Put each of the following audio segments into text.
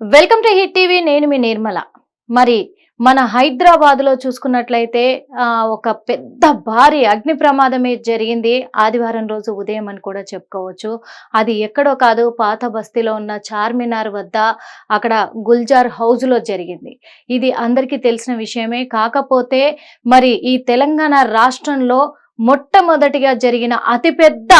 Welcome to hit TV నేను మీ నిర్మల. మరి మన హైదరాబాద్లో చూసుకున్నట్లయితే ఒక పెద్ద భారీ అగ్ని ప్రమాదమే జరిగింది. ఆదివారం రోజు ఉదయం అని కూడా చెప్పుకోవచ్చు. అది ఎక్కడో కాదు పాత బస్తీలో ఉన్న చార్మినార్ వద్ద అక్కడ గుల్జార్ హౌజ్లో జరిగింది. ఇది అందరికీ తెలిసిన విషయమే. కాకపోతే మరి ఈ తెలంగాణ రాష్ట్రంలో మొట్టమొదటిగా జరిగిన అతిపెద్ద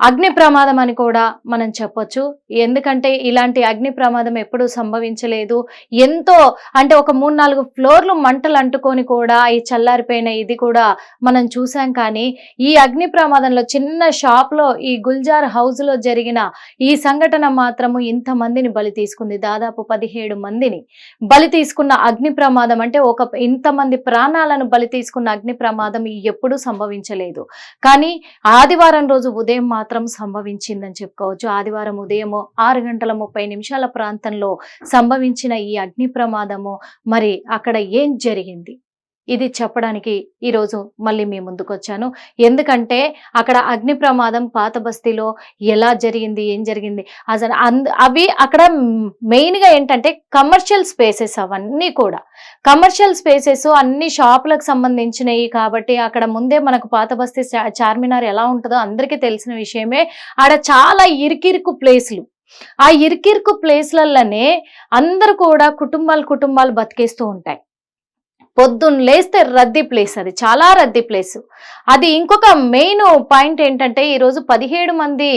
అగ్ని ప్రమాదం అని కూడా మనం చెప్పొచ్చు. ఎందుకంటే ఇలాంటి అగ్ని ప్రమాదం ఎప్పుడూ సంభవించలేదు. ఎంతో అంటే ఒక మూడు నాలుగు ఫ్లోర్లు మంటలు అంటుకొని కూడా ఈ చల్లారిపోయిన ఇది కూడా మనం చూసాం. కానీ ఈ అగ్ని ప్రమాదంలో చిన్న షాప్లో ఈ గుల్జార్ హౌస్లో జరిగిన ఈ సంఘటన మాత్రము ఇంతమందిని బలి తీసుకుంది. దాదాపు పదిహేడు మందిని బలి తీసుకున్న అగ్ని ప్రమాదం అంటే ఒక ఇంతమంది ప్రాణాలను బలి తీసుకున్న అగ్ని ప్రమాదం ఎప్పుడూ సంభవించలేదు. కానీ ఆదివారం రోజు ఉదయం మాత్రం సంభవించిందని చెప్పుకోవచ్చు. ఆదివారం ఉదయం ఆరు గంటల ముప్పై నిమిషాల ప్రాంతంలో సంభవించిన ఈ అగ్ని ప్రమాదము. మరి అక్కడ ఏం జరిగింది? ఇది చెప్పడానికి ఈరోజు మళ్ళీ మీ ముందుకు వచ్చాను ఎందుకంటే అక్కడ అగ్ని ప్రమాదం పాత బస్తీలో ఎలా జరిగింది ఏం జరిగింది అసలు అంద అవి అక్కడ మెయిన్గా ఏంటంటే కమర్షియల్ స్పేసెస్ అవన్నీ కూడా. కమర్షియల్ స్పేసెస్ అన్ని షాపులకు సంబంధించినవి కాబట్టి అక్కడ ముందే మనకు పాత బస్తీ చా- చార్మినార్ ఎలా ఉంటుందో అందరికీ తెలిసిన విషయమే. ఆడ చాలా ఇరికిరుకు ప్లేస్లు. ఆ ఇరికిరుకు ప్లేస్లలోనే అందరూ కూడా కుటుంబాలు కుటుంబాలు బతికేస్తూ ఉంటాయి. పొద్దున్న లేస్తే రద్దీ ప్లేస్ అది చాలా రద్దీ ప్లేస్ అది ఇంకొక మెయిన్ పాయింట్ ఏంటంటే ఈరోజు పదిహేడు మంది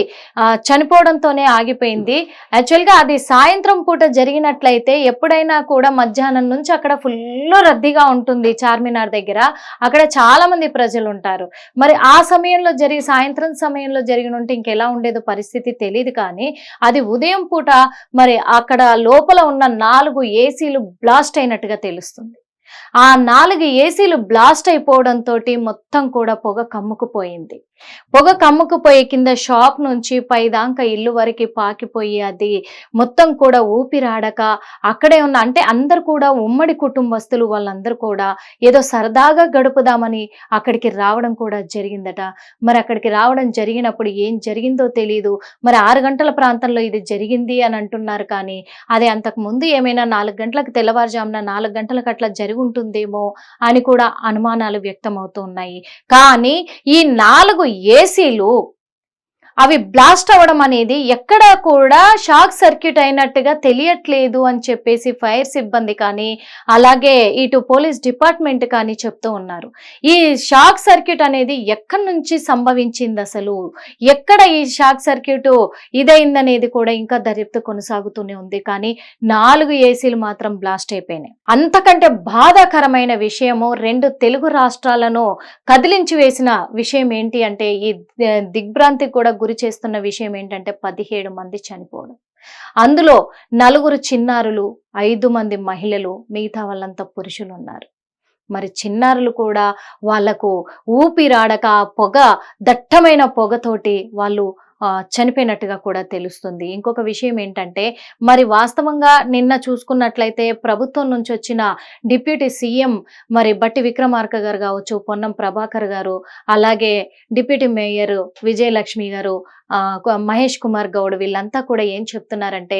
చనిపోవడంతోనే ఆగిపోయింది. యాక్చువల్గా అది సాయంత్రం పూట జరిగినట్లయితే ఎప్పుడైనా కూడా మధ్యాహ్నం నుంచి అక్కడ ఫుల్ రద్దీగా ఉంటుంది చార్మినార్ దగ్గర. అక్కడ చాలా మంది ప్రజలు ఉంటారు. మరి ఆ సమయంలో జరిగి సాయంత్రం సమయంలో జరిగిన ఉంటే ఇంకెలా ఉండేదో పరిస్థితి తెలియదు కానీ అది ఉదయం పూట మరి అక్కడ లోపల ఉన్న నాలుగు ఏసీలు బ్లాస్ట్ అయినట్టుగా తెలుస్తుంది. ఆ నాలుగు ఏసీలు బ్లాస్ట్ అయిపోవడంతో మొత్తం కూడా పొగ కమ్ముకుపోయింది. పొగ కమ్ముకుపోయి కింద షాప్ నుంచి పైదాకా ఇల్లు వరకు పాకిపోయి అది మొత్తం కూడా ఊపిరాడక అక్కడే ఉన్న అంటే అందరు కూడా ఉమ్మడి కుటుంబస్తులు వాళ్ళందరూ కూడా ఏదో సరదాగా గడుపుదామని అక్కడికి రావడం కూడా జరిగిందట. మరి అక్కడికి రావడం జరిగినప్పుడు ఏం జరిగిందో తెలియదు మరి ఆరు గంటల ప్రాంతంలో ఇది జరిగింది అని అంటున్నారు కానీ అది అంతకు ముందు ఏమైనా నాలుగు గంటలకు తెల్లవారుజామున నాలుగు గంటలకు అట్లా జరిగి ఉంటుందేమో అని కూడా అనుమానాలు వ్యక్తమవుతూ ఉన్నాయి. కానీ ఈ నాలుగు ఏసీలు అవి బ్లాస్ట్ అవ్వడం అనేది ఎక్కడా కూడా షాక్ సర్క్యూట్ అయినట్టుగా తెలియట్లేదు అని చెప్పేసి ఫైర్ సిబ్బంది కానీ అలాగే ఇటు పోలీస్ డిపార్ట్మెంట్ కానీ చెప్తూ ఉన్నారు. ఈ షాక్ సర్క్యూట్ అనేది ఎక్కడి నుంచి సంభవించింది అసలు? ఎక్కడ ఈ షాక్ సర్క్యూట్ ఇదైందనేది కూడా ఇంకా దర్యాప్తు కొనసాగుతూనే ఉంది. కానీ నాలుగు ఏసీలు మాత్రం బ్లాస్ట్ అయిపోయినాయి. అంతకంటే బాధాకరమైన విషయము రెండు తెలుగు రాష్ట్రాలను కదిలించి వేసిన విషయం ఏంటి అంటే ఈ దిగ్భ్రాంతి కూడా గురి చేస్తున్న విషయం ఏంటంటే పదిహేడు మంది చనిపోవడం. అందులో నలుగురు చిన్నారులు ఐదు మంది మహిళలు మిగతా వాళ్ళంతా పురుషులు ఉన్నారు మరి చిన్నారులు కూడా వాళ్ళకు ఊపిరాడక ఆ పొగ దట్టమైన పొగతోటి వాళ్ళు చనిపోయినట్టుగా కూడా తెలుస్తుంది. ఇంకొక విషయం ఏంటంటే మరి వాస్తవంగా నిన్న చూసుకున్నట్లయితే ప్రభుత్వం నుంచి వచ్చిన డిప్యూటీ సీఎం మరి బట్టి విక్రమార్క గారు కావచ్చు పొన్నం ప్రభాకర్ గారు అలాగే డిప్యూటీ మేయర్ విజయలక్ష్మి గారు మహేష్ కుమార్ గౌడ్ వీళ్ళంతా కూడా ఏం చెప్తున్నారంటే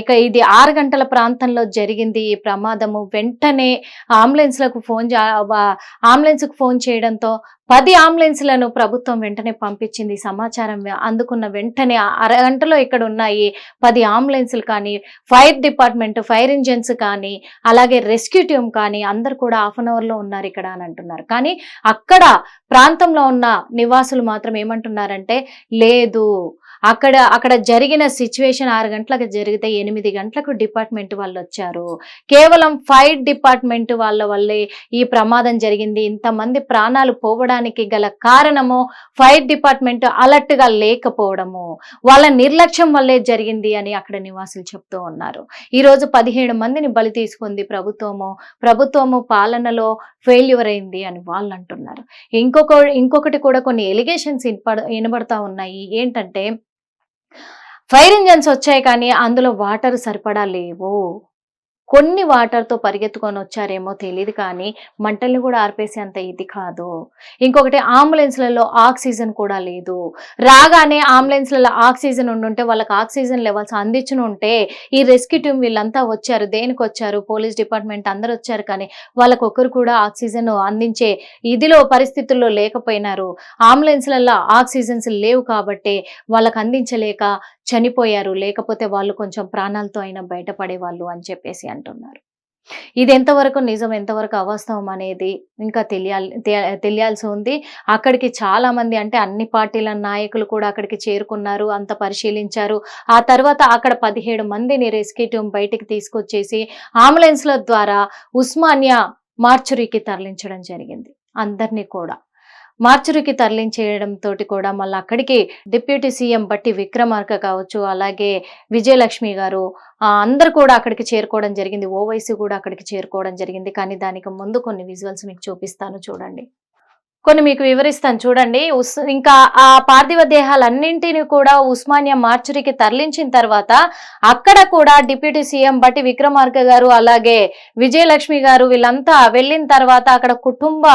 ఇక ఇది ఆరు గంటల ప్రాంతంలో జరిగింది ఈ ప్రమాదము. వెంటనే అంబులెన్స్లకు ఫోన్ అంబులెన్స్కు ఫోన్ చేయడంతో పది అంబులెన్స్లను ప్రభుత్వం వెంటనే పంపించింది. సమాచారం అందుకున్న వెంటనే అరగంటలో ఇక్కడ ఉన్నాయి పది అంబులెన్స్లు కానీ ఫైర్ డిపార్ట్మెంట్ ఫైర్ ఇంజన్స్ కానీ అలాగే రెస్క్యూ టీమ్ కానీ అందరు కూడా హాఫ్ అన్ అవర్లో ఉన్నారు ఇక్కడ అని అంటున్నారు. కానీ అక్కడ ప్రాంతంలో ఉన్న నివాసులు మాత్రం ఏమంటున్నారంటే లేదు అక్కడ అక్కడ జరిగిన సిచ్యువేషన్ ఆరు గంటలకు జరిగితే ఎనిమిది గంటలకు డిపార్ట్మెంట్ వాళ్ళు వచ్చారు కేవలం ఫైర్ డిపార్ట్మెంట్ వాళ్ళ వల్లే ఈ ప్రమాదం జరిగింది. ఇంతమంది ప్రాణాలు పోవడానికి గల కారణము ఫైర్ డిపార్ట్మెంట్ అలర్ట్గా లేకపోవడము. వాళ్ళ నిర్లక్ష్యం వల్లే జరిగింది అని అక్కడ నివాసులు చెప్తూ ఉన్నారు. ఈరోజు పదిహేడు మందిని బలి తీసుకుంది ప్రభుత్వము. ప్రభుత్వము పాలనలో ఫెయిల్యూర్ అయింది అని వాళ్ళు అంటున్నారు ఇంకొక ఇంకొకటి కూడా కొన్ని ఎలిగేషన్స్ వినపడ వినబడతా ఉన్నాయి. ఏంటంటే ఫైర్ ఇంజన్స్ వచ్చాయి కానీ అందులో వాటర్ సరిపడా లేవు. కొన్ని వాటర్తో పరిగెత్తుకొని వచ్చారేమో తెలియదు కానీ మంటల్ని కూడా ఆర్పేసే అంత ఇది కాదు. ఇంకొకటి అంబులెన్స్లలో ఆక్సిజన్ కూడా లేదు. రాగానే అంబులెన్స్లలో ఆక్సిజన్ ఉండుంటే వాళ్ళకి ఆక్సిజన్ లెవెల్స్ అందించిన ఉంటే ఈ రెస్క్యూ టీమ్ వీళ్ళంతా వచ్చారు. దేనికి వచ్చారు? పోలీస్ డిపార్ట్మెంట్ అందరు వచ్చారు కానీ వాళ్ళకొకరు కూడా ఆక్సిజన్ అందించే ఇదిలో పరిస్థితుల్లో లేకపోయినారు. అంబులెన్స్లలో ఆక్సిజన్స్ లేవు కాబట్టి వాళ్ళకి అందించలేక చనిపోయారు లేకపోతే వాళ్ళు కొంచెం ప్రాణాలతో అయినా బయటపడేవాళ్ళు అని చెప్పేసి అంటున్నారు. ఇది ఎంతవరకు నిజం ఎంతవరకు అవాస్తవం అనేది ఇంకా తెలియాలి తెలియాల్సి ఉంది. అక్కడికి చాలా మంది అంటే అన్ని పార్టీల నాయకులు కూడా అక్కడికి చేరుకున్నారు అంత పరిశీలించారు. ఆ తర్వాత అక్కడ పదిహేడు మందిని రెస్క్యూ టీమ్ బయటికి తీసుకొచ్చేసి అంబులెన్స్ల ద్వారా ఉస్మానియా మార్చురీకి తరలించడం జరిగింది. అందరినీ కూడా. మార్చురికి తరలించేయడం తోటి కూడా మళ్ళీ అక్కడికి డిప్యూటీ సీఎం బట్టి విక్రమార్క కావచ్చు అలాగే విజయలక్ష్మి గారు అందరు కూడా అక్కడికి చేరుకోవడం జరిగింది. ఓవైసీ కూడా అక్కడికి చేరుకోవడం జరిగింది. కానీ దానికి ముందు కొన్ని విజువల్స్ మీకు చూపిస్తాను. చూడండి. కొన్ని మీకు వివరిస్తాను. చూడండి ఉస్ ఇంకా ఆ పార్థివ దేహాలన్నింటినీ కూడా ఉస్మానియా మార్చురికి తరలించిన తర్వాత అక్కడ కూడా డిప్యూటీ సీఎం బట్టి విక్రమార్క గారు అలాగే విజయలక్ష్మి గారు వీళ్ళంతా వెళ్ళిన తర్వాత అక్కడ కుటుంబ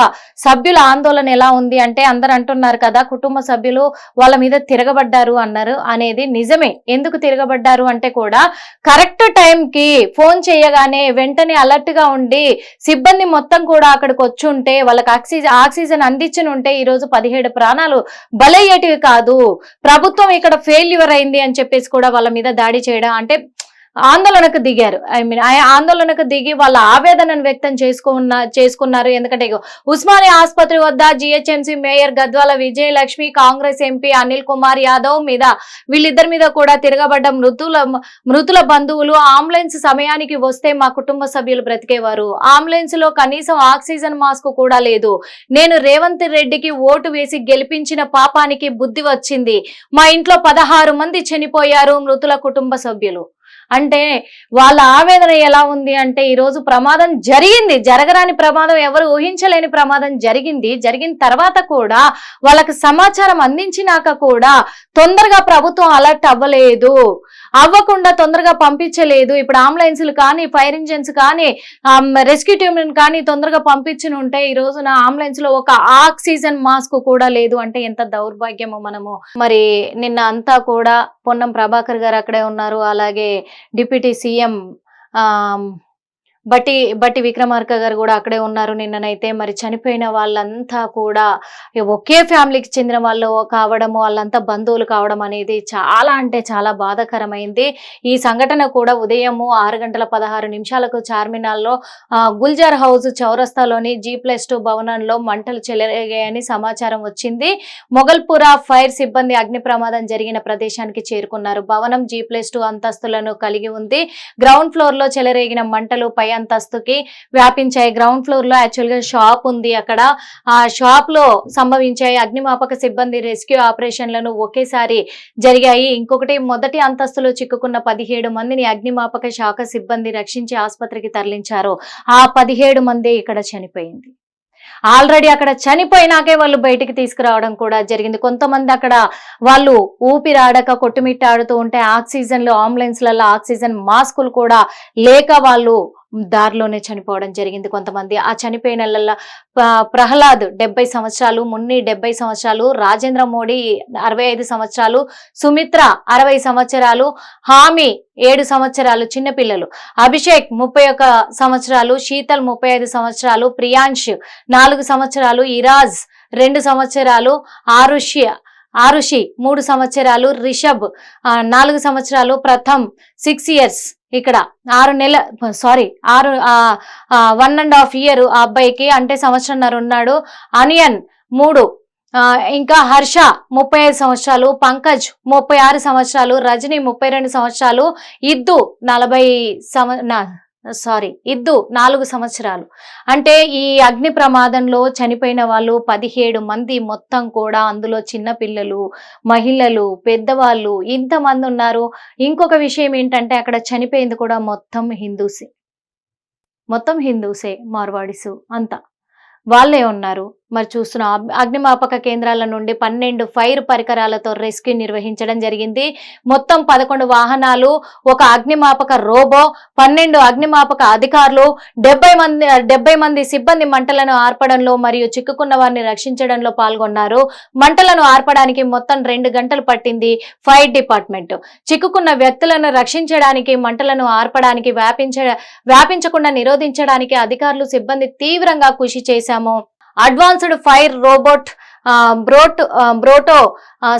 సభ్యుల ఆందోళన ఎలా ఉంది అంటే అందరు అంటున్నారు కదా కుటుంబ సభ్యులు వాళ్ళ మీద తిరగబడ్డారు అన్నారు అనేది నిజమే. ఎందుకు తిరగబడ్డారు అంటే కూడా కరెక్ట్ టైంకి ఫోన్ చేయగానే వెంటనే అలర్ట్గా ఉండి సిబ్బంది మొత్తం కూడా అక్కడికి వచ్చి ఉంటే వాళ్ళకి ఆక్సిజన్ ఆక్సిజన్ అంది ఉంటే ఈ రోజు పదిహేడు ప్రాణాలు బలయ్యేటివి కాదు. ప్రభుత్వం ఇక్కడ ఫెయిల్యూర్ అయింది అని చెప్పేసి కూడా వాళ్ళ మీద దాడి చేయడం అంటే ఆందోళనకు దిగారు. ఐ మీన్ ఆందోళనకు దిగి వాళ్ళ ఆవేదనను వ్యక్తం చేసుకున్న చేసుకున్నారు. ఎందుకంటే ఉస్మాని ఉస్మానియా ఆసుపత్రి వద్ద GHMC mayor Gadwal Vijayalakshmi Congress MP Anil Kumar Yadav మీద వీళ్ళిద్దరి మీద కూడా తిరగబడ్డ మృతుల మృతుల బంధువులు అంబులెన్స్ సమయానికి వస్తే మా కుటుంబ సభ్యులు బ్రతికేవారు. అంబులెన్స్లో కనీసం ఆక్సిజన్ మాస్క్ కూడా లేదు. నేను రేవంత్ రెడ్డికి ఓటు వేసి గెలిపించిన పాపానికి బుద్ధి వచ్చింది. మా ఇంట్లో పదహారు మంది చనిపోయారు మృతుల కుటుంబ సభ్యులు. అంటే వాళ్ళ ఆవేదన ఎలా ఉంది అంటే ఈరోజు ప్రమాదం జరిగింది జరగరాని ప్రమాదం ఎవరు ఊహించలేని ప్రమాదం జరిగింది. జరిగిన తర్వాత కూడా వాళ్ళకి సమాచారం అందించినాక కూడా తొందరగా ప్రభుత్వం అలర్ట్ అవ్వలేదు. అవ్వకుండా తొందరగా పంపించలేదు. ఇప్పుడు అంబులెన్స్లు కానీ ఫైర్ ఇంజిన్స్ కానీ రెస్క్యూ టీమ్ కానీ తొందరగా పంపించిన ఉంటే ఈ రోజున అంబులెన్స్లో ఒక ఆక్సిజన్ మాస్క్ కూడా లేదు అంటే ఎంత దౌర్భాగ్యమో మనము. మరి నిన్న అంతా కూడా పొన్నం ప్రభాకర్ గారు అక్కడే ఉన్నారు. అలాగే డిప్యూటీ సీఎం బట్టి బట్టి విక్రమార్క గారు కూడా అక్కడే ఉన్నారు నిన్ననైతే. మరి చనిపోయిన వాళ్ళంతా కూడా ఒకే ఫ్యామిలీకి చెందిన వాళ్ళు కావడము వాళ్ళంతా బంధువులు కావడం అనేది చాలా అంటే చాలా బాధాకరమైంది. ఈ సంఘటన కూడా ఉదయము ఆరు గంటల పదహారు నిమిషాలకు చార్మినార్లో గుల్జార్ హౌస్ చౌరస్తాలోని జీ ప్లస్ టూ భవనంలో మంటలు చెలరేగాయని సమాచారం వచ్చింది. మొగల్పుర ఫైర్ సిబ్బంది అగ్ని ప్రమాదం జరిగిన ప్రదేశానికి చేరుకున్నారు. భవనం జీ ప్లస్ టూ అంతస్తులను కలిగి ఉంది. గ్రౌండ్ ఫ్లోర్లో చెలరేగిన మంటలు పై అంతస్తుకి వ్యాపించాయి. గ్రౌండ్ ఫ్లోర్లో యాక్చువల్గా షాప్ ఉంది అక్కడ. ఆ షాప్లో సంభవించాయి అగ్నిమాపక సిబ్బంది రెస్క్యూ ఆపరేషన్లను ఒకేసారి జరిగాయి. ఇంకొకటి మొదటి అంతస్తులో చిక్కుకున్న పదిహేడు మందిని అగ్నిమాపక శాఖ సిబ్బంది రక్షించి ఆసుపత్రికి తరలించారు. ఆ పదిహేడు మంది ఇక్కడ చనిపోయింది. ఆల్రెడీ అక్కడ చనిపోయినాకే వాళ్ళు బయటికి తీసుకురావడం కూడా జరిగింది. కొంతమంది అక్కడ వాళ్ళు ఊపిరాడక కొట్టుమిట్టాడుతూ ఉంటే ఆక్సిజన్లు అంబులెన్స్లలో ఆక్సిజన్ మాస్కులు కూడా లేక వాళ్ళు దారిలోనే చనిపోవడం జరిగింది. కొంతమంది ఆ చనిపోయిన ప్రహ్లాద్ డెబ్బై సంవత్సరాలు మున్ని డెబ్బై సంవత్సరాలు రాజేంద్ర మోడీ అరవై ఐదు సంవత్సరాలు సుమిత్ర అరవై సంవత్సరాలు హామీ ఏడు సంవత్సరాలు చిన్నపిల్లలు అభిషేక్ ముప్పై ఒక సంవత్సరాలు శీతల్ ముప్పై ఐదు సంవత్సరాలు ప్రియాంష్ నాలుగు సంవత్సరాలు ఇరాజ్ రెండు సంవత్సరాలు ఆరుష్య ఆరుషి మూడు సంవత్సరాలు రిషబ్ నాలుగు సంవత్సరాలు ప్రథమ్ సిక్స్ ఇయర్స్ ఇక్కడ ఆరు నెల సారీ ఆరు వన్ అండ్ హాఫ్ ఇయర్ ఆ అబ్బాయికి అంటే సంవత్సరంన్నర ఉన్నాడు. అనియన్ మూడు ఇంకా హర్ష ముప్పై ఐదు సంవత్సరాలు పంకజ్ ముప్పై ఆరు సంవత్సరాలు రజని ముప్పై రెండు సంవత్సరాలు ఇద్దు నలభై సంవ సారీ ఇద్దు నాలుగు సంవత్సరాలు. అంటే ఈ అగ్ని ప్రమాదంలో చనిపోయిన వాళ్ళు పదిహేడు మంది మొత్తం కూడా అందులో చిన్నపిల్లలు మహిళలు పెద్దవాళ్ళు ఇంతమంది ఉన్నారు. ఇంకొక విషయం ఏంటంటే అక్కడ చనిపోయింది కూడా మొత్తం హిందూసే. మొత్తం హిందూసే మార్వాడిసు అంతా. వాళ్ళే ఉన్నారు. మరి చూస్తున్నాం. అగ్నిమాపక కేంద్రాల నుండి పన్నెండు ఫైర్ పరికరాలతో రెస్క్యూ నిర్వహించడం జరిగింది. మొత్తం పదకొండు వాహనాలు ఒక అగ్నిమాపక రోబో పన్నెండు అగ్నిమాపక అధికారులు డెబ్బై మంది డెబ్బై మంది సిబ్బంది మంటలను ఆర్పడంలో మరియు చిక్కుకున్న వారిని రక్షించడంలో పాల్గొన్నారు. మంటలను ఆర్పడానికి మొత్తం రెండు గంటలు పట్టింది ఫైర్ డిపార్ట్మెంట్. చిక్కుకున్న వ్యక్తులను రక్షించడానికి మంటలను ఆర్పడానికి వ్యాపించ వ్యాపించకుండా నిరోధించడానికి అధికారులు సిబ్బంది తీవ్రంగా కృషి చేశాము. అడ్వాన్స్డ్ ఫైర్ రోబోట్ బ్రోట్ బ్రోటో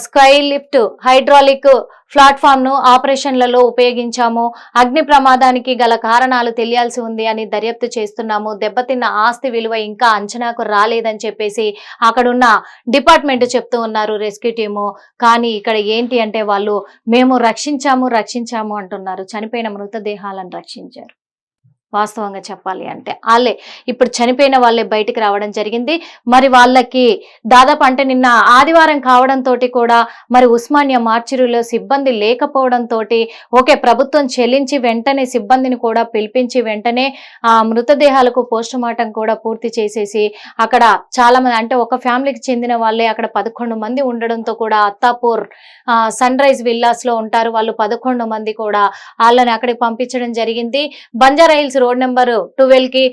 స్కై లిఫ్ట్ హైడ్రాలిక్ ప్లాట్ఫామ్ను ఆపరేషన్లలో ఉపయోగించాము. అగ్ని ప్రమాదానికి గల కారణాలు తెలియాల్సి ఉంది అని దర్యాప్తు చేస్తున్నాము. దెబ్బతిన్న ఆస్తి విలువ ఇంకా అంచనాకు రాలేదని చెప్పేసి అక్కడున్న డిపార్ట్మెంట్ చెప్తూ ఉన్నారు రెస్క్యూ టీము. కానీ ఇక్కడ ఏంటి అంటే వాళ్ళు మేము రక్షించాము రక్షించాము అంటున్నారు. చనిపోయిన మృతదేహాలను రక్షించారు. వాస్తవంగా చెప్పాలి అంటే వాళ్ళే. ఇప్పుడు చనిపోయిన వాళ్ళే బయటికి రావడం జరిగింది. మరి వాళ్ళకి దాదాపు అంటే నిన్న ఆదివారం కావడంతో కూడా మరి ఉస్మానియా మార్చిరులో సిబ్బంది లేకపోవడంతో ఓకే ప్రభుత్వం చెల్లించి వెంటనే సిబ్బందిని కూడా పిలిపించి వెంటనే ఆ మృతదేహాలకు పోస్ట్ మార్టం కూడా పూర్తి చేసేసి అక్కడ చాలా మంది అంటే ఒక ఫ్యామిలీకి చెందిన వాళ్ళే అక్కడ పదకొండు మంది ఉండడంతో కూడా అత్తాపూర్ సన్ రైజ్ విల్లాస్లో ఉంటారు వాళ్ళు పదకొండు మంది కూడా వాళ్ళని అక్కడికి పంపించడం జరిగింది. బంజారా హిల్స్ రోడ్ నెంబర్ ట్వెల్వ్కి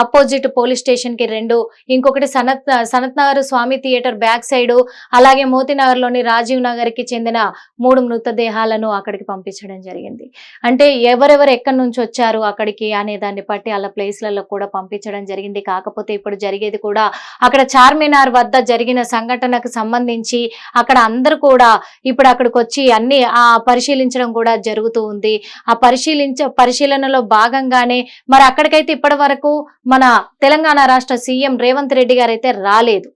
ఆపోజిట్ పోలీస్ స్టేషన్కి రెండు ఇంకొకటి Sanath Sanath Nagar Swami theatre back side అలాగే మోతీనగర్లోని రాజీవ్ నగర్కి చెందిన మూడు మృతదేహాలను అక్కడికి పంపించడం జరిగింది. అంటే ఎవరెవరు ఎక్కడి నుంచి వచ్చారు అక్కడికి అనే దాన్ని బట్టి అలా ప్లేస్లలో కూడా పంపించడం జరిగింది. కాకపోతే ఇప్పుడు జరిగేది కూడా అక్కడ చార్మినార్ వద్ద జరిగిన సంఘటనకు సంబంధించి అక్కడ అందరూ కూడా ఇప్పుడు అక్కడికి వచ్చి అన్ని ఆ పరిశీలించడం కూడా జరుగుతూ ఉంది. ఆ పరిశీలించ పరిశీలనలో భాగంగా అనగానే మరి అక్కడికైతే ఇప్పటి వరకు మన తెలంగాణ రాష్ట్ర సీఎం రేవంత్ రెడ్డి గారు అయితే రాలేదు.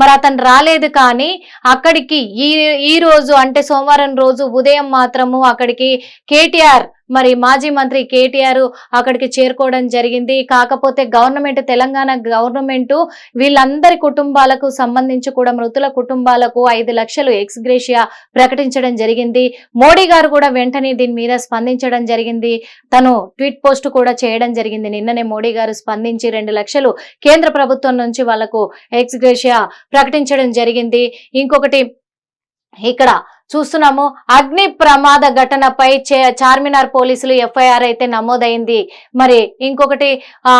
మరి అతను రాలేదు కానీ అక్కడికి ఈ ఈ రోజు అంటే సోమవారం రోజు ఉదయం మాత్రము అక్కడికి కేటీఆర్ మరి మాజీ మంత్రి కేటీఆర్ అక్కడికి చేరుకోవడం జరిగింది. కాకపోతే గవర్నమెంట్ తెలంగాణ గవర్నమెంట్ వీళ్ళందరి కుటుంబాలకు సంబంధించి కూడా మృతుల కుటుంబాలకు ఐదు లక్షలు ఎక్స్గ్రేషియా ప్రకటించడం జరిగింది. మోడీ గారు కూడా వెంటనే దీని మీద స్పందించడం జరిగింది. తను ట్వీట్ పోస్ట్ కూడా చేయడం జరిగింది. నిన్ననే మోడీ గారు స్పందించి రెండు లక్షలు కేంద్ర ప్రభుత్వం నుంచి వాళ్ళకు ఎక్స్గ్రేషియా ప్రకటించడం జరిగింది. ఇంకొకటి ఇక్కడ చూస్తున్నాము. అగ్ని ప్రమాద ఘటనపై చే- చార్మినార్ పోలీసులు ఎఫ్ఐఆర్ అయితే నమోదైంది. మరి ఇంకొకటి ఆ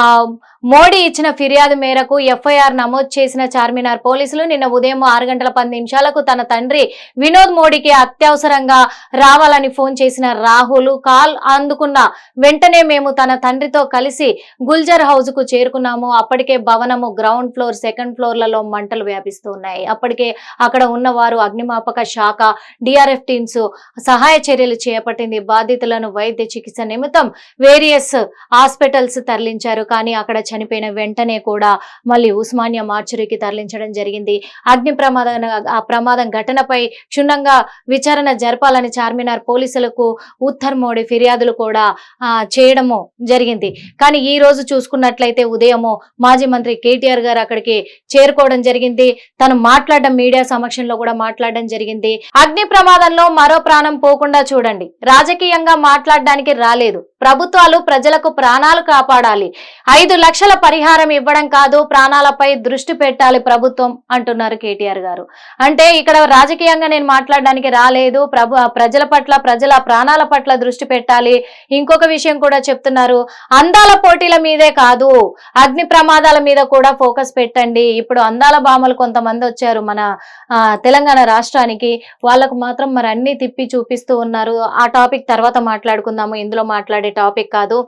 మోడీ ఇచ్చిన ఫిర్యాదు మేరకు ఎఫ్ఐఆర్ నమోదు చేసిన చార్మినార్ పోలీసులు నిన్న ఉదయం ఆరు గంటల పది నిమిషాలకు తన తండ్రి వినోద్ మోడీకి అత్యవసరంగా రావాలని ఫోన్ చేసిన రాహుల్ కాల్ అందుకున్న వెంటనే మేము తన తండ్రితో కలిసి గుల్జర్ హౌస్కు చేరుకున్నాము. అప్పటికే భవనము గ్రౌండ్ ఫ్లోర్ సెకండ్ ఫ్లోర్లలో మంటలు వ్యాపిస్తున్నాయి అప్పటికే అక్కడ ఉన్నవారు అగ్నిమాపక శాఖ డిఆర్ఎఫ్ టీమ్స్ సహాయ చర్యలు చేపట్టింది. బాధితులను వైద్య చికిత్స నిమిత్తం వేరియస్ హాస్పిటల్స్ తరలించారు. కానీ అక్కడ చనిపోయిన వెంటనే కూడా మళ్ళీ ఉస్మానియా మార్చురీకి తరలించడం జరిగింది. అగ్ని ప్రమాదం ఆ ప్రమాదం ఘటనపై క్షుణ్ణంగా విచారణ జరపాలని చార్మినార్ పోలీసులకు ఉత్తర్ మోడీ ఫిర్యాదులు కూడా చేయడము జరిగింది. కానీ ఈ రోజు చూసుకున్నట్లయితే ఉదయము మాజీ మంత్రి కేటీఆర్ గారు అక్కడికి చేరుకోవడం జరిగింది. తను మాట్లాడడం మీడియా సమక్షంలో కూడా మాట్లాడడం జరిగింది. అగ్ని ప్రమాదంలో మరో ప్రాణం పోకుండా చూడండి. రాజకీయంగా మాట్లాడడానికి రాలేదు. ప్రభుత్వాలు ప్రజలకు ప్రాణాలు కాపాడాలి. ఐదు లక్షల పరిహారం ఇవ్వడం కాదు ప్రాణాలపై దృష్టి పెట్టాలి ప్రభుత్వం అంటున్నారు కేటీఆర్ గారు. అంటే ఇక్కడ రాజకీయంగా నేను మాట్లాడడానికి రాలేదు. ప్రభు ప్రజల పట్ల ప్రజల ప్రాణాల పట్ల దృష్టి పెట్టాలి. ఇంకొక విషయం కూడా చెప్తున్నారు. అందాల పోటీల మీదే కాదు అగ్ని ప్రమాదాల మీద కూడా ఫోకస్ పెట్టండి. ఇప్పుడు అందాల భామలు కొంతమంది వచ్చారు మన ఆ, తెలంగాణ రాష్ట్రానికి. వాళ్ళకు మాత్రం మరి అన్ని తిప్పి చూపిస్తూ ఉన్నారు. ఆ టాపిక్ తర్వాత మాట్లాడుకుందాము. ఇందులో మాట్లాడే టాపిక్ కాదు.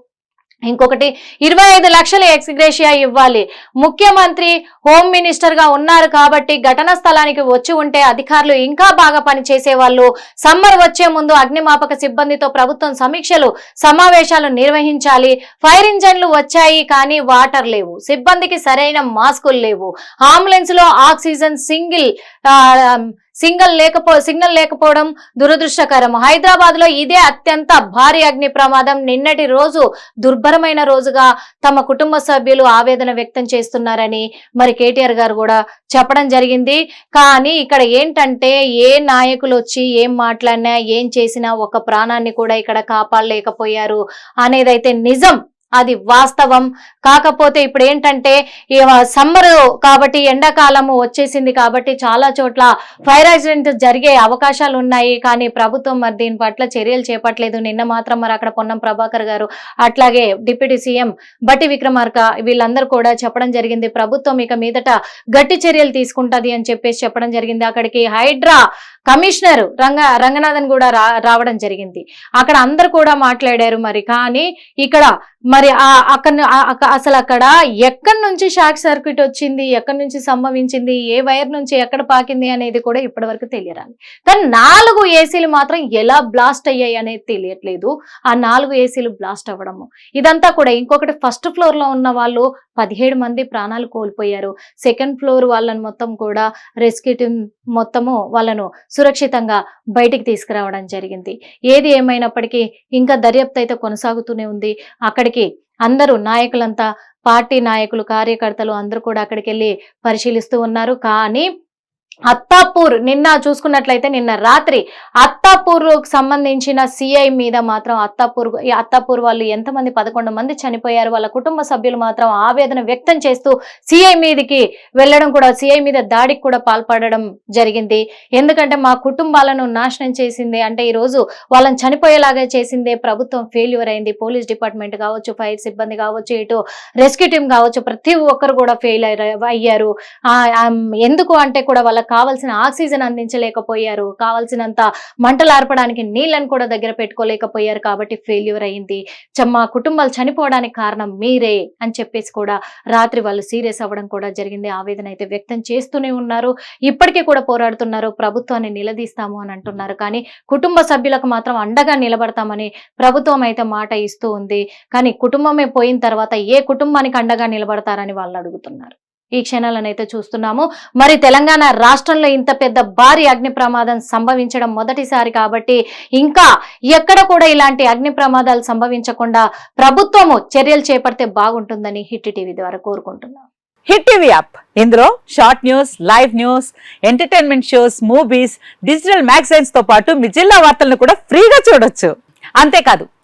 ఇంకొకటి ఇరవై ఐదు లక్షల ఎక్స్గ్రేషియా ఇవ్వాలి. ముఖ్యమంత్రి హోమ్ మినిస్టర్గా ఉన్నారు కాబట్టి ఘటనా స్థలానికి వచ్చి ఉంటే అధికారులు ఇంకా బాగా పనిచేసే వాళ్ళు. సమ్మర్ వచ్చే ముందు అగ్నిమాపక సిబ్బందితో ప్రభుత్వం సమీక్షలు సమావేశాలు నిర్వహించాలి. ఫైర్ ఇంజన్లు వచ్చాయి కానీ వాటర్ లేవు. సిబ్బందికి సరైన మాస్కులు లేవు. అంబులెన్స్లో ఆక్సిజన్ సింగిల్ సింగల్ లేకపో సిగ్నల్ లేకపోవడం దురదృష్టకరం. హైదరాబాద్లో ఇదే అత్యంత భారీ అగ్ని ప్రమాదం. నిన్నటి రోజు దుర్భరమైన రోజుగా తమ కుటుంబ సభ్యులు ఆవేదన వ్యక్తం చేస్తున్నారని మరి కేటీఆర్ గారు కూడా చెప్పడం జరిగింది. కానీ ఇక్కడ ఏంటంటే ఏ నాయకులు వచ్చి ఏం మాట్లాడినా ఏం చేసినా ఒక ప్రాణాన్ని కూడా ఇక్కడ కాపాడలేకపోయారు అనేదైతే నిజం. అది వాస్తవం. కాకపోతే ఇప్పుడు ఏంటంటే సమ్మర్ కాబట్టి ఎండాకాలము వచ్చేసింది కాబట్టి చాలా చోట్ల ఫైర్ యాక్సిడెంట్ జరిగే అవకాశాలు ఉన్నాయి కానీ ప్రభుత్వం మరి దీని పట్ల చర్యలు చేపట్టలేదు. నిన్న మాత్రం మరి అక్కడ పొన్నం ప్రభాకర్ గారు అట్లాగే డిప్యూటీ సీఎం బట్టి విక్రమార్క వీళ్ళందరూ కూడా చెప్పడం జరిగింది. ప్రభుత్వం ఇక మీదట గట్టి చర్యలు తీసుకుంటది అని చెప్పేసి చెప్పడం జరిగింది. అక్కడికి హైడ్రా కమిషనర్ రంగ రంగనాథన్ కూడా రా రావడం జరిగింది. అక్కడ అందరు కూడా మాట్లాడారు మరి. కానీ ఇక్కడ మరి ఆ అక్కడ అసలు అక్కడ ఎక్కడి నుంచి షార్ట్ సర్క్యూట్ వచ్చింది? ఎక్కడి నుంచి సంభవించింది? ఏ వైర్ నుంచి ఎక్కడ పాకింది అనేది కూడా ఇప్పటి వరకు తెలియరాలి కానీ నాలుగు ఏసీలు మాత్రం ఎలా బ్లాస్ట్ అయ్యాయి అనేది తెలియట్లేదు. ఆ నాలుగు ఏసీలు బ్లాస్ట్ అవ్వడము. ఇదంతా కూడా ఇంకొకటి ఫస్ట్ ఫ్లోర్లో ఉన్న వాళ్ళు పదిహేడు మంది ప్రాణాలు కోల్పోయారు. సెకండ్ ఫ్లోర్ వాళ్ళని మొత్తం కూడా రెస్క్యూ టీమ్ మొత్తము వాళ్ళను సురక్షితంగా బయటికి తీసుకురావడం జరిగింది. ఏది ఏమైనప్పటికీ ఇంకా దర్యాప్తు అయితే కొనసాగుతూనే ఉంది. అక్కడికి అందరూ నాయకులంతా పార్టీ నాయకులు కార్యకర్తలు అందరూ కూడా అక్కడికి వెళ్ళి పరిశీలిస్తూ ఉన్నారు. కానీ అత్తాపూర్ నిన్న చూసుకున్నట్లయితే నిన్న రాత్రి అత్తాపూర్ సంబంధించిన సిఐ మీద మాత్రం అత్తాపూర్ ఈ అత్తాపూర్ వాళ్ళు ఎంతమంది పదకొండు మంది చనిపోయారు వాళ్ళ కుటుంబ సభ్యులు మాత్రం ఆవేదన వ్యక్తం చేస్తూ సిఐ మీదకి వెళ్ళడం కూడా సిఐ మీద దాడికి కూడా పాల్పడడం జరిగింది. ఎందుకంటే మా కుటుంబాలను నాశనం చేసింది. అంటే ఈ రోజు వాళ్ళని చనిపోయేలాగా చేసిందే ప్రభుత్వం ఫెయిల్యూర్ అయింది. పోలీస్ డిపార్ట్మెంట్ కావచ్చు ఫైర్ సిబ్బంది కావచ్చు ఇటు రెస్క్యూ టీం కావచ్చు ప్రతి ఒక్కరు కూడా ఫెయిల్ అయ్యారు. ఎందుకు అంటే కూడా వాళ్ళ కావాల్సిన ఆక్సిజన్ అందించలేకపోయారు. కావాల్సినంత మంటలు ఆర్పడానికి నీళ్ళని కూడా దగ్గర పెట్టుకోలేకపోయారు కాబట్టి ఫెయిల్యూర్ అయింది. చ- మా కుటుంబాలు చనిపోవడానికి కారణం మీరే అని చెప్పేసి కూడా రాత్రి వాళ్ళు సీరియస్ అవ్వడం కూడా జరిగింది. ఆవేదన అయితే వ్యక్తం చేస్తూనే ఉన్నారు. ఇప్పటికీ కూడా పోరాడుతున్నారు. ప్రభుత్వాన్ని నిలదీస్తాము అని అంటున్నారు. కానీ కుటుంబ సభ్యులకు మాత్రం అండగా నిలబడతామని ప్రభుత్వం అయితే మాట ఇస్తూ ఉంది. కానీ కుటుంబమే పోయిన తర్వాత ఏ కుటుంబానికి అండగా నిలబడతారని వాళ్ళు అడుగుతున్నారు. ఈ క్షణాలను అయితే చూస్తున్నాము. మరి తెలంగాణ రాష్ట్రంలో ఇంత పెద్ద భారీ అగ్ని ప్రమాదం సంభవించడం మొదటిసారి కాబట్టి ఇంకా ఎక్కడ కూడా ఇలాంటి అగ్ని ప్రమాదాలు సంభవించకుండా ప్రభుత్వము చర్యలు చేపడితే బాగుంటుందని హిట్ టీవీ ద్వారా కోరుకుంటున్నాం. Hit TV app. ఇందులో short news live news entertainment shows movies digital మ్యాగజైన్స్తో పాటు మీ జిల్లా వార్తలను కూడా ఫ్రీగా చూడొచ్చు. అంతేకాదు